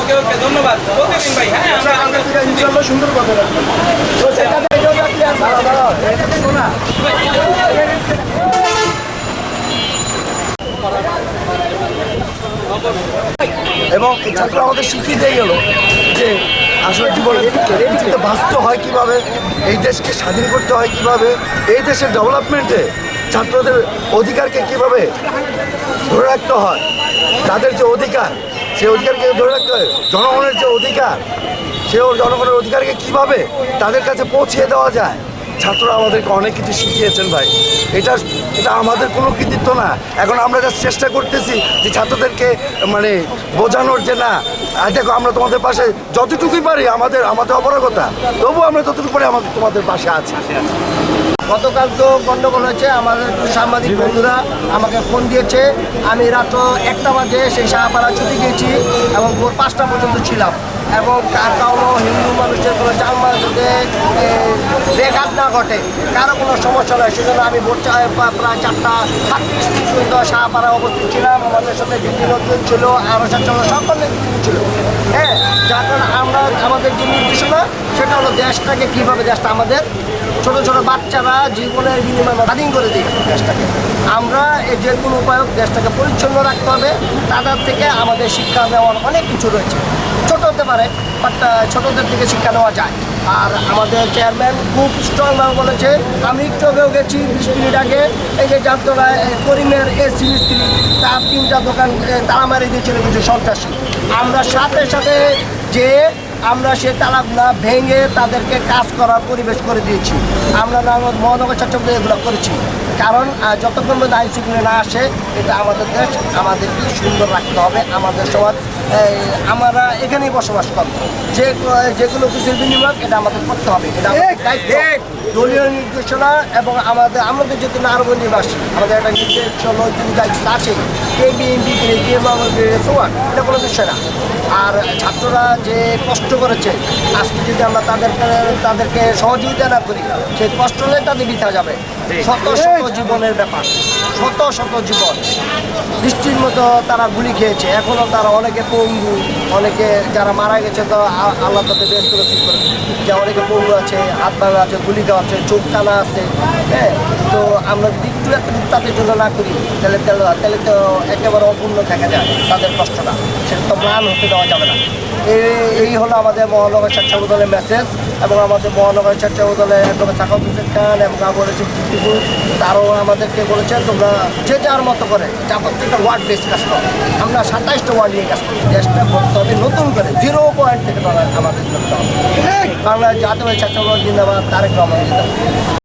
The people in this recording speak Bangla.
ওকে ওকে ধন্যবাদ। ওকে ভাই হ্যাঁ আমরা আমরা সুন্দর কথা রাখব এবং এই ছাত্র আমাদের শিখিয়ে দিয়ে গেল যে আসলে জীবনে পৃথিবীতে বাঁচতে হয় কীভাবে, এই দেশকে স্বাধীন করতে হয় কীভাবে, এই দেশের ডেভেলপমেন্টে ছাত্রদের অধিকারকে কীভাবে ধরে রাখতে হয়, তাদের যে অধিকার, সেই অধিকারকে ধরে রাখতে হয়, জনগণের যে অধিকার সে জনগণের অধিকারকে কীভাবে তাদের কাছে পৌঁছিয়ে দেওয়া যায় ছাত্ররা আমাদেরকে অনেক কিছু শিখিয়েছেন ভাই। এটা এটা আমাদের কোনো কৃতিত্ব না। এখন আমরা যা চেষ্টা করতেছি যে ছাত্রদেরকে মানে বোঝানোর যে না দেখো আমরা তোমাদের পাশে যতটুকুই পারি আমাদের আমাদের অপরাগতা তবুও আমরা ততটুকু পারি আমাদের, তোমাদের পাশে আছি। গতকাল তো গন্ডগোল হয়েছে, আমাদের সাংবাদিক বন্ধুরা আমাকে ফোন দিয়েছে। আমি রাত্র একটা বাজে সেই শাহপাড়া ছুটি গিয়েছি এবং ভোর পাঁচটা পর্যন্ত ছিলাম। এবং কারও হিন্দু মানুষের কোনো জানমাল যাতে না ঘটে, কারও কোনো সমস্যা নয় সেজন্য আমি ভোর প্রায় চারটা সাতত্রিশ পর্যন্ত শাহপাড়া অবস্থিত ছিলাম। আমাদের সাথে বিভিন্ন লোকজন ছিল, আরও ছিল সকল নেতৃত্ব ছিল। হ্যাঁ যার কারণে আমরা আমাদের যে নির্দেশনা সেটা হলো দেশটাকে কীভাবে দেশটা আমাদের ছোট ছোট বাচ্চারা জীবনের বিনিময়ে স্বাধীন করে দিই দেশটাকে। আমরা যে কোনো উপায় দেশটাকে পরিচ্ছন্ন রাখতে হবে তাদের থেকে আমাদের শিক্ষা নেওয়ার অনেক কিছু রয়েছে। ছোট হতে পারে বাট ছোটদের থেকে শিক্ষা নেওয়া যায়। আর আমাদের চেয়ারম্যান খুব স্ট্রংভাবে বলেছে আমি একটু আগেও গেছি বিশ মিনিট আগে এই যে এ, করিমের এসি মিস্ত্রি তার তিনটা দোকান তালা মারি দিয়েছিল কিছু সন্ত্রাসী। আমরা সাথে সাথে যে আমরা সে তালাগুলা ভেঙে তাদেরকে কাজ করার পরিবেশ করে দিয়েছি। আমরা নাঙ্গল মহানগর চট্টগ্রামে এগুলো করেছি। কারণ যতক্ষণ পর্যন্ত আইন শৃঙ্খলা না আসে এটা আমাদের দেশ আমাদেরকে সুন্দর রাখতে হবে আমাদের সবার আমরা এখানেই বসবাস করব। যে যেগুলো কিছু বিনিময় এটা আমাদের করতে হবে এটা আমাদের দায়িত্ব। দলীয় নির্দেশনা এবং আমাদের আমাদের যেহেতু নারবন্দি নিবাসী, আমাদের একটা নির্দেশ নৈতিক দায়িত্ব আছে কে বিএনপি কে কে এটা কোনো বিষয় না। আর ছাত্ররা যে কষ্ট করেছে, আজকে যদি আমরা তাদেরকে তাদেরকে সহযোগিতা না করি, সেই কষ্ট হলে তাদের বিথা যাবে। শত শত জীবনের ব্যাপার, শত শত জীবন। বৃষ্টির মতো তারা গুলি খেয়েছে এখনও তারা অনেকে পঙ্গু, অনেকে যারা মারা গেছে, তো আল্লাহ তাদের বেশ করে ঠিক করে। যে অনেকে পঙ্গু আছে হাত ভাঙা আছে, গুলি দেওয়া আছে চোখ টানা আছে হ্যাঁ? তো আমরা যদি একটু একটা তাদের জন্য না করি, তাহলে তাহলে- তো একেবারে অপূর্ণ থেকে যায় তাদের কষ্টটা। সেটা তো ম্লান হতে দেওয়া যাবে না। এই হলো আমাদের মহানগর স্বেচ্ছাসেবক দলের মেসেজ এবং আমাদের মহানগর স্বেচ্ছাসেবক দলের একদম সাকাত হোসেন খান এবং রশিদ টিপু তারাও আমাদেরকে বলেছেন তোমরা যে যার মতো করে প্রত্যেকটা ওয়ার্ড বেস কাজ করো। আমরা সাতাইশটা ওয়ার্ড নিয়ে কাজ করি। দেশটা করতে হবে নতুন করে জিরো পয়েন্ট থেকে আমাদের করতে হবে বাংলা জাতীয় স্বেচ্ছাসেবক জিন্দাবাদ তারেক রহমান।